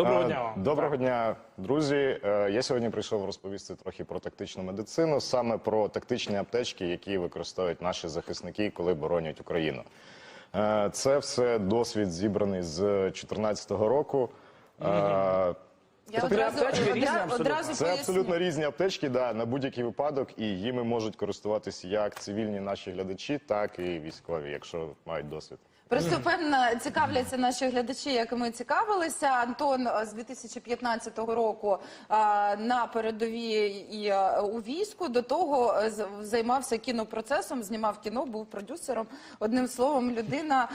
Доброго Е, дня вам. Доброго дня, друзі. Е, Я сьогодні прийшов розповісти трохи про тактичну медицину, саме про тактичні аптечки, які використовують наші захисники, коли боронять Україну. Е, Це все досвід зібраний з 2014 року. Я одразу, аптечки різні одра- абсолютно? Це абсолютно різні аптечки, да, на будь-який випадок, і їми можуть користуватися як цивільні наші глядачі, так і військові, якщо мають досвід. Просто впевнена, цікавляться наші глядачі, як і ми цікавилися. Антон е, з 2015 року е, на передовій і е, у війську до того з- займався кінопроцесом, знімав кіно, був продюсером. Одним словом, людина,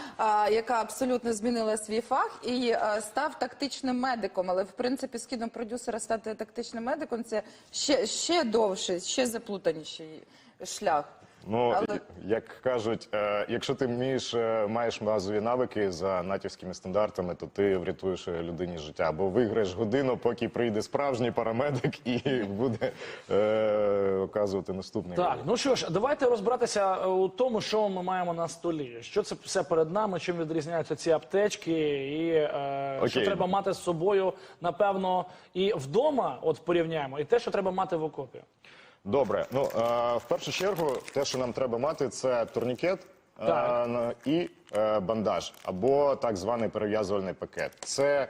яка абсолютно змінила свій фах і став тактичним медиком. Але в принципі з кінопродюсера стати тактичним медиком це ще, ще довший, ще заплутаніший шлях. Ну, Але- як кажуть, е, якщо ти вмієш, е, маєш базові навики за натівськими стандартами, то ти врятуєш е, людині життя. Або виграєш годину, поки прийде справжній парамедик і буде е, оказувати наступний. Так, ну що ж, давайте розбиратися е, у тому, що ми маємо на столі. Що це все перед нами, чим відрізняються ці аптечки, і е, що Окей. треба мати з собою, напевно, і вдома, от порівняємо, і те, що треба мати в окопі. Добре, ну е, в першу чергу, те, що нам треба мати, це турнікет. е, Так. на- і е, бандаж або так званий перев'язувальний пакет. Це е,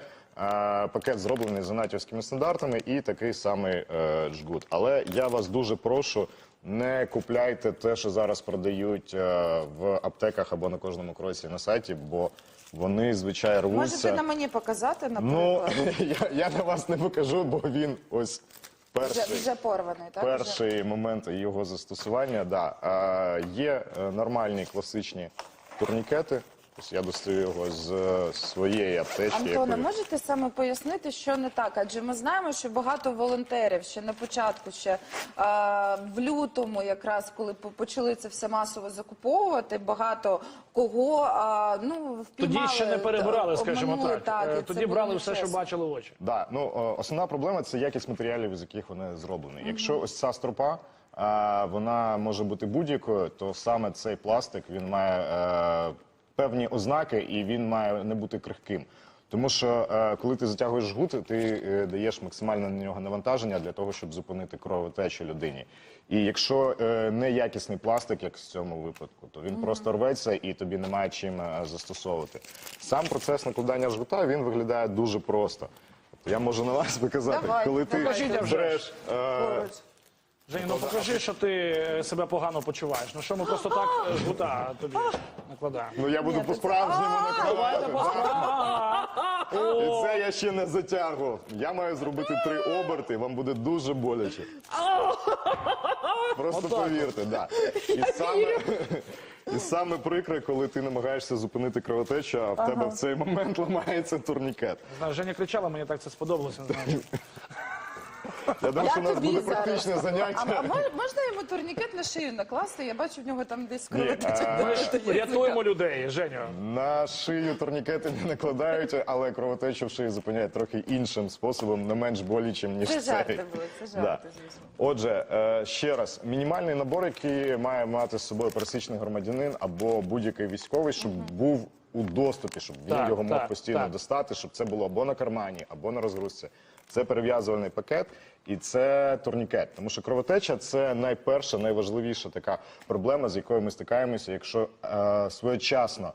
пакет зроблений за натівськими стандартами і такий самий е, джгут. Але я вас дуже прошу, не купляйте те, що зараз продають е, в аптеках або на кожному кроці на сайті, бо вони звичайно рвуться. Можете на мені показати, Ну наприклад? я, я на вас не покажу, бо він ось перший. вже порваний, так? Перший момент його застосування, да. Е, є е, нормальні класичні турнікети. Ось я достаю його з е, своєї аптечки. Антоне, якої- можете саме пояснити, що не так? Адже ми знаємо, що багато волонтерів ще на початку, ще е, в лютому, якраз коли почали це все масово закуповувати, багато кого е, ну впіймали. Тоді ще не перебирали, скажімо обманули, так. Е, Тоді брали все, що бачили в очі. Да, ну основна проблема це якість матеріалів, з яких вони зроблені. Якщо ось ця стропа, а, вона може бути будь-якою, то саме цей пластик він має е, певні ознаки і він має не бути крихким. Тому що е, коли ти затягуєш жгут, ти е, даєш максимальне на нього навантаження для того, щоб зупинити кровотечу людині. І якщо е, неякісний пластик, як в цьому випадку, то він просто рветься і тобі немає чим застосовувати. Сам процес накладання жгута він виглядає дуже просто. Я можу на вас показати, Давай, коли ти покажіть, а вже береш. Е. Женя, ну покажи, що ти е, себе погано почуваєш. Ну що ми просто так е, жгута тобі накладаємо. Ну я буду це- по-справжньому накладати. І це я ще не затягував. Я маю зробити три оберти, вам буде дуже боляче. Просто повірте, да. І саме, і саме прикре, коли ти намагаєшся зупинити кровотечу, а в тебе в цей момент ламається турнікет. Знаю, Женя кричала, мені так це сподобалося. Не знаю. Я думаю, що у нас тобі буде зараз. практичне А, заняття. а мож- можна йому турнікет на шию накласти? Я бачу в нього там десь Ні, а, Ми ж рятуємо людей, Женю. На шию турнікети не накладають, але кровотечу в шиї зупиняють трохи іншим способом, не менш болючим, ніж Це цей. жарти були, це жарти, звісно. Отже, е, ще раз, мінімальний набор, який має мати з собою пересічний громадянин або будь-який військовий, щоб був у доступі, щоб він Так, його мог так, постійно так. достати, щоб це було або на кармані, або на розгрузці. Це перев'язувальний пакет і це турнікет. Тому що кровотеча це найперша, найважливіша така проблема, з якою ми стикаємося. Якщо е, своєчасно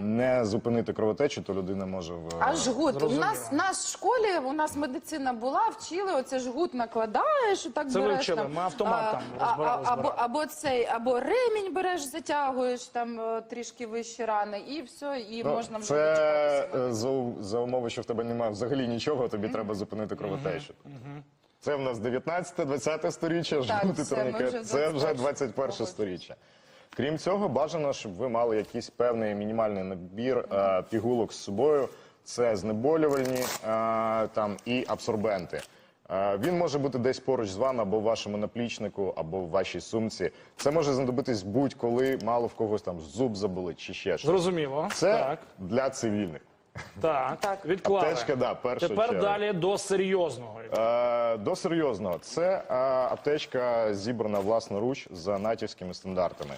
не зупинити кровотечу, то людина може в А жгут. У нас, нас в школі, у нас медицина була, вчили, оце жгут накладаєш, так Це береш. вивчили, там, ми автомат там а, розбирали, а, або, або цей, або ремінь береш, затягуєш там е, трішки вищі рани, і все, і Ну, можна вже це е, за, у- за умови, що в тебе немає взагалі нічого, тобі треба зупинити кровотечу. Це в нас 19-20 сторіччя, жгути це ми вже в Це вже 21 21 сторіччя. Крім цього, бажано, щоб ви мали якийсь певний мінімальний набір е, пігулок з собою. Це знеболювальні е, там і абсорбенти. Е, Він може бути десь поруч з вами, або в вашому наплічнику, або в вашій сумці. Це може знадобитись будь-коли, мало в когось там зуб заболить чи ще щось. Зрозуміло. Це Так, для цивільних. так, Так. відклали. Аптечка, да, перша Тепер черга. далі до серйозного. Е, до серйозного, це е, аптечка зібрана власноруч за натівськими стандартами.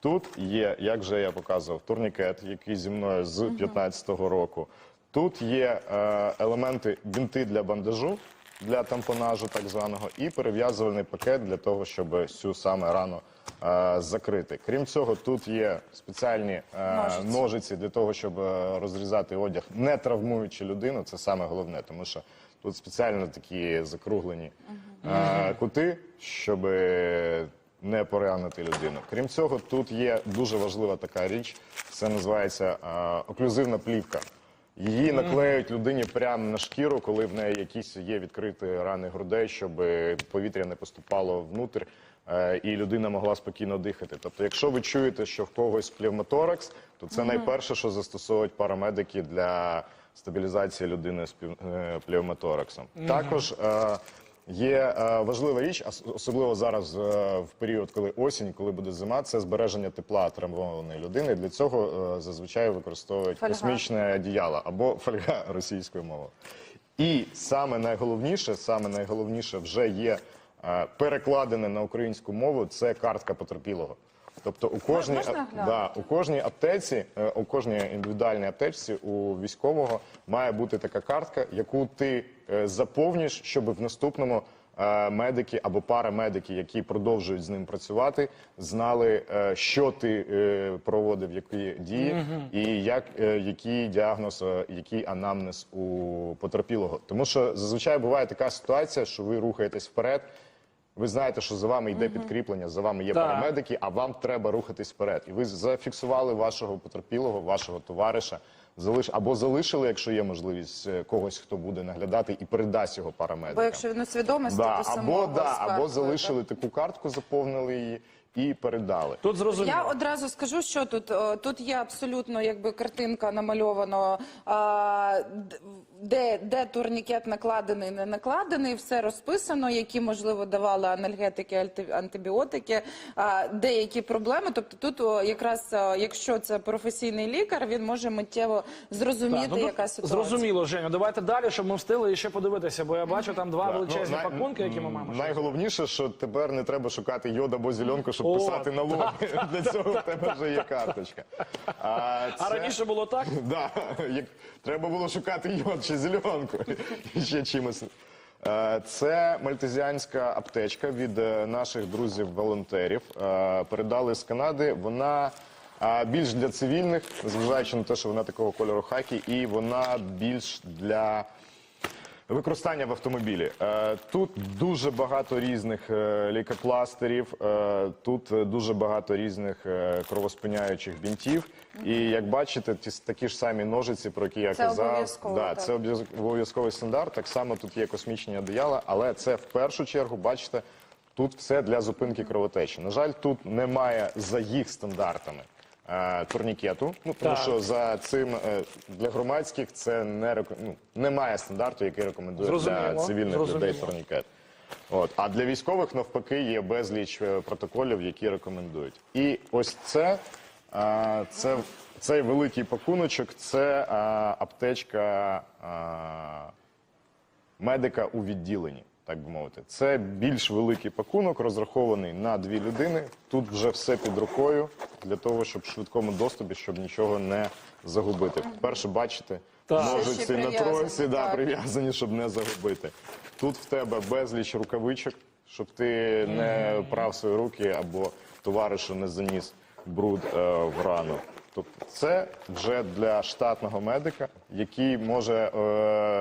Тут є, як вже я показував, турнікет, який зі мною з 15-го року. Тут є е, елементи бінти для бандажу, для тампонажу так званого, і перев'язувальний пакет для того, щоб цю саме рану е, закрити. Крім цього, тут є спеціальні е, Ножиці. ножиці для того, щоб е, розрізати одяг, не травмуючи людину. Це саме головне, тому що тут спеціально такі закруглені е, кути, щоб не поранити людину. Крім цього, тут є дуже важлива така річ. Це називається е, оклюзивна плівка. Її наклеюють людині прямо на шкіру, коли в неї якісь є відкриті рани грудей, щоб повітря не поступало внутрь. е, І людина могла спокійно дихати. Тобто, якщо ви чуєте, що в когось пневмоторакс, то це найперше, що застосовують парамедики для стабілізації людини з пів- е. Також е, є е, важлива річ, ос- особливо зараз е, в період, коли осінь, коли буде зима, це збереження тепла травмованої людини. Для цього е, зазвичай використовують Фольга. космічне одіяло або фольга російською мовою. І саме найголовніше, саме найголовніше вже є е, перекладене на українську мову. Це картка потерпілого. Тобто у кожній можна а- да, у кожній аптеці, е, у кожній індивідуальній аптечці у військового має бути така картка, яку ти е, заповнюєш, щоб в наступному е, медики або парамедики, які продовжують з ним працювати, знали, е, що ти е, проводив, які дії, і як е, який діагноз, е, який анамнез у потерпілого. Тому що зазвичай буває така ситуація, що ви рухаєтесь вперед. Ви знаєте, що за вами йде підкріплення, за вами є Так. парамедики, а вам треба рухатись вперед. І ви зафіксували вашого потерпілого, вашого товариша, залиш або залишили, якщо є можливість е, когось, хто буде наглядати і передасть його парамедикам. Бо якщо він у свідомості, да, то самого або, да, або карткою, залишили таку картку, заповнили її і передали. Тут зрозуміло. Я одразу скажу, що тут Е, тут є абсолютно якби картинка намальована, де, де турнікет накладений, не накладений, все розписано, які можливо давали анальгетики, альти- антибіотики, а, деякі проблеми. Тобто, тут о, якраз е, якщо це професійний лікар, він може миттєво зрозуміти, Так, ну, яка ситуація. Зрозуміло, Женя. Давайте далі, щоб ми встигли ще подивитися, бо я бачу там два Да. величезні Ну, пакунки, які ми маємо. Найголовніше, що тепер не треба шукати йод або зеленку, щоб О, писати налоги. Для цього в тебе вже є карточка. А, А раніше було так? Да, як треба було шукати йод чи зеленку і ще чимось. Е, Це мальтезіанська аптечка від е, наших друзів-волонтерів. Е, Передали з Канади. Вона е, більш для цивільних, незважаючи на те, що вона такого кольору хакі, і вона більш для Використання в автомобілі. Е, Тут дуже багато різних е, лікопластирів, е, тут дуже багато різних кровоспиняючих бінтів. І як бачите, ті такі ж самі ножиці, про які я Це казав, обов'язково, да, так. це обов'яз- обов'язковий стандарт. Так само тут є космічні одеяла, але це в першу чергу, бачите, тут все для зупинки кровотечі. На жаль, тут немає за їх стандартами. Е, Турнікету, ну тому Так. що за цим е, для громадських це не реко- ну, немає стандарту, який рекомендує для Зрозуміло, цивільних людей турнікет. От а для військових навпаки є безліч е, протоколів, які рекомендують. І ось це, це цей великий пакуночок, це аптечка медика у відділенні. Так би мовити, це більш великий пакунок, розрахований на дві людини. Тут вже все під рукою для того, щоб в швидкому доступі, щоб нічого не загубити. Перше, бачите, Так. Ще ножиці на прив'язані, тройці, да, так. прив'язані, щоб не загубити. Тут в тебе безліч рукавичок, щоб ти не прав свої руки або товаришу не заніс бруд е, в рану. Тобто це вже для штатного медика, який може е,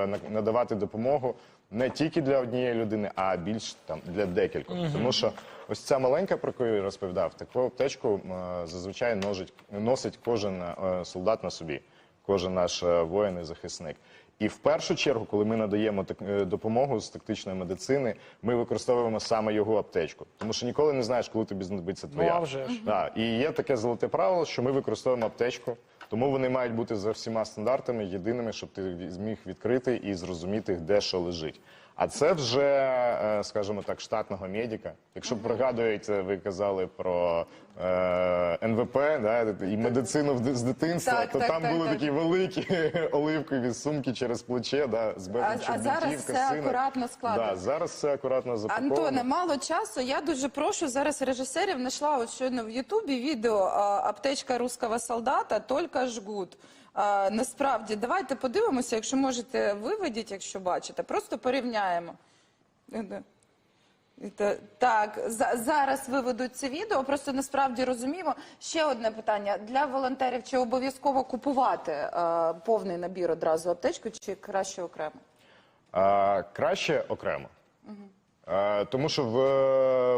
на- надавати допомогу не тільки для однієї людини, а більш там для декількох. Тому що ось ця маленька, про яку я розповідав, таку аптечку е, зазвичай носить, носить кожен е, солдат на собі кожен наш е, воїн і захисник. І в першу чергу, коли ми надаємо так- е, допомогу з тактичної медицини, ми використовуємо саме його аптечку, тому що ніколи не знаєш, коли тобі знадобиться твоя. Ну, а вже ж. Да. І є таке золоте правило, що ми використовуємо аптечку, тому вони мають бути за всіма стандартами єдиними, щоб ти зміг відкрити і зрозуміти, де що лежить. А це вже, е, скажімо так, штатного медика. Якщо пригадуєте, ви казали про НВП, да, і медицину з дитинства, Так, то так, там так, були так. такі великі оливкові сумки через плече, да, з А, а зараз все акуратно складено. Да, зараз все акуратно запаковано. Антоне, мало часу. Я дуже прошу зараз режисерів. Знайшла от щойно в Ютубі відео аптечка русского солдата, тільки жгут. А, насправді, давайте подивимося, якщо можете, виведіть, якщо бачите, просто порівняємо. Та- Так, за- зараз виведуть це відео. Просто насправді розуміємо. Ще одне питання для волонтерів: чи обов'язково купувати е, повний набір одразу аптечку, чи краще окремо? А, краще окремо. А, тому що в е,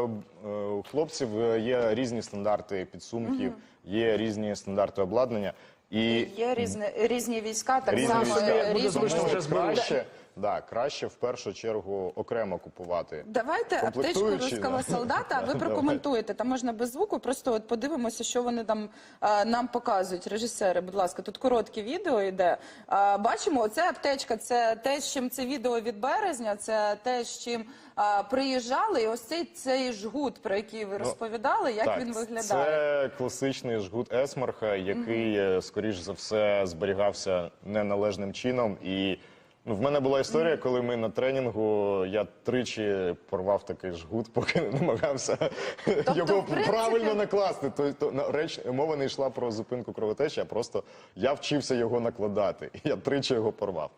у хлопців є різні стандарти підсумків, є різні стандарти обладнання. І Є різні, різні війська, так Різні само війська. е, Буде різні. зручно вже збирати. краще, да, краще в першу чергу окремо купувати. Давайте аптечку Комплектуючі, руського да. солдата. Ви прокоментуєте. Там можна без звуку. Просто от подивимося, що вони там а, нам показують. Режисери, будь ласка, тут коротке відео йде. А, бачимо, оце аптечка. Це те, з чим це відео від березня. Це те, з чим а, приїжджали. І ось цей цей жгут, про який ви розповідали, як так, він виглядає. Це класичний жгут Есмарха, який, е, скоріш за все, зберігався неналежним чином. І ну, в мене була історія, коли ми на тренінгу я тричі порвав такий жгут, поки не намагався Тобто, його принципі- правильно накласти. То, то на реч мова не йшла про зупинку кровотечі, а просто я вчився його накладати. І я тричі його порвав.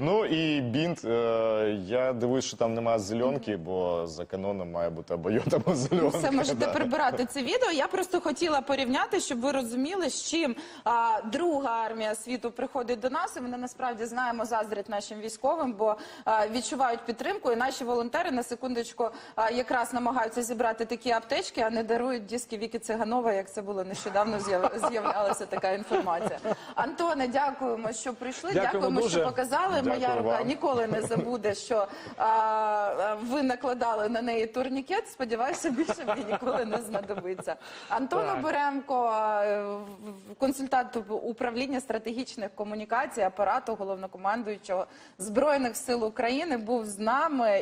Ну і бінт, е, я дивуюсь, що там немає зеленки, бо за каноном має бути або йод, або зеленка. Все можете да. прибирати це відео. Я просто хотіла порівняти, щоб ви розуміли, з чим а, друга армія світу приходить до нас. І вони насправді знаємо заздрять нашим військовим, бо а, відчувають підтримку. І наші волонтери на секундочку а, якраз намагаються зібрати такі аптечки, а не дарують диски Віки Циганова, як це було нещодавно. з'яв- З'являлася така інформація. Антоне, дякуємо, що прийшли. Дякуємо Дякуємо, дуже. що показали. Моя Дякую рука вам. ніколи не забуде, що а, ви накладали на неї турнікет. Сподіваюся, більше мені ніколи не знадобиться. Антон Так. Оберемко, а, в- консультант управління стратегічних комунікацій, апарату головнокомандуючого збройних сил України, був з нами.